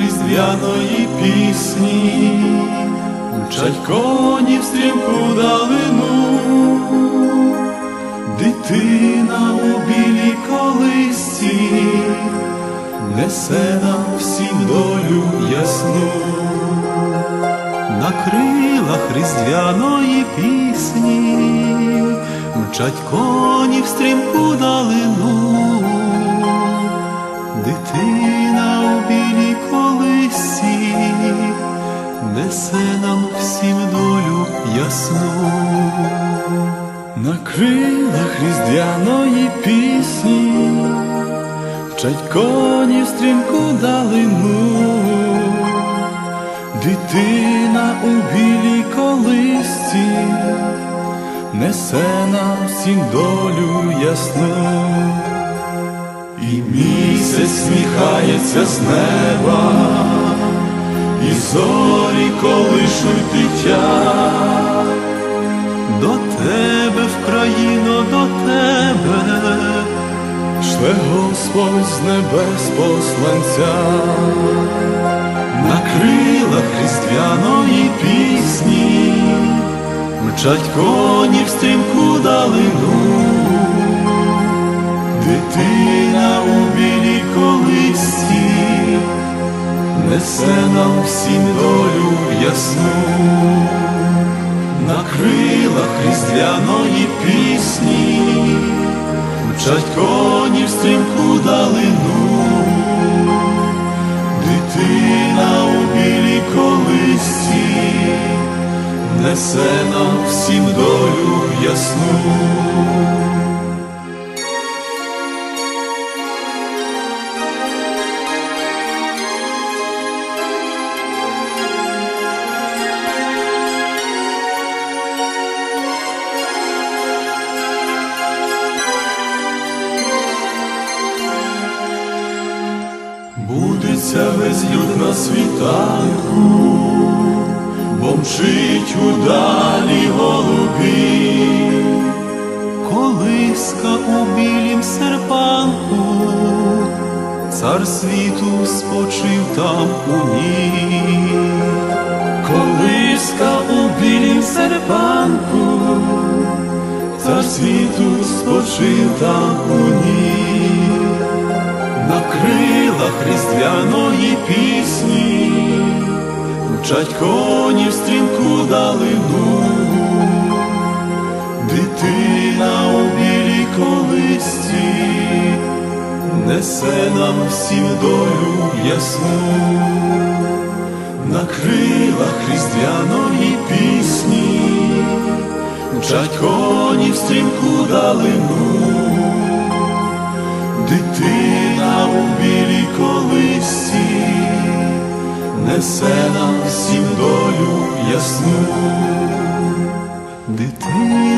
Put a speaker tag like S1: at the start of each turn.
S1: різдвяної пісні, мчать коні в стрімку далину, дитина у білій колисці, несе нам всім долю ясну, на крилах різдвяної пісні, мчать коні в стрімку далину, дитина несе нам всім долю ясну. На крилах різдвяної пісні Вчать коні в стрімку далину, дитина у білій колисці, несе нам всім долю ясну, і місяць сміхається з неба, і зорі колишуть дитя. До тебе, в до тебе, шле Господь з небес посланця, на крилах різдвяної пісні, мчать коні в стрімку далину, дитина у білій несе нам всім долю ясну на крилах різдвяної пісні, мчать коні в стрімку далину, дитина у білій колисці, несе нам всім долю ясну. Будеться весь на світанку, бо мчить удалі голубі, колиска у білім серпанку, цар світу спочив там у ній, колиска у білім серпанку, цар світу спочив там у ній на крилах різдвяної пісні, мчать коні в стрімку далину, дитина у білій колисці, несе нам всім долю ясну, на крилах різдвяної пісні, мчать коні в стрімку далину. Дитина у білій колисці, несе нам всім долю ясну, дитина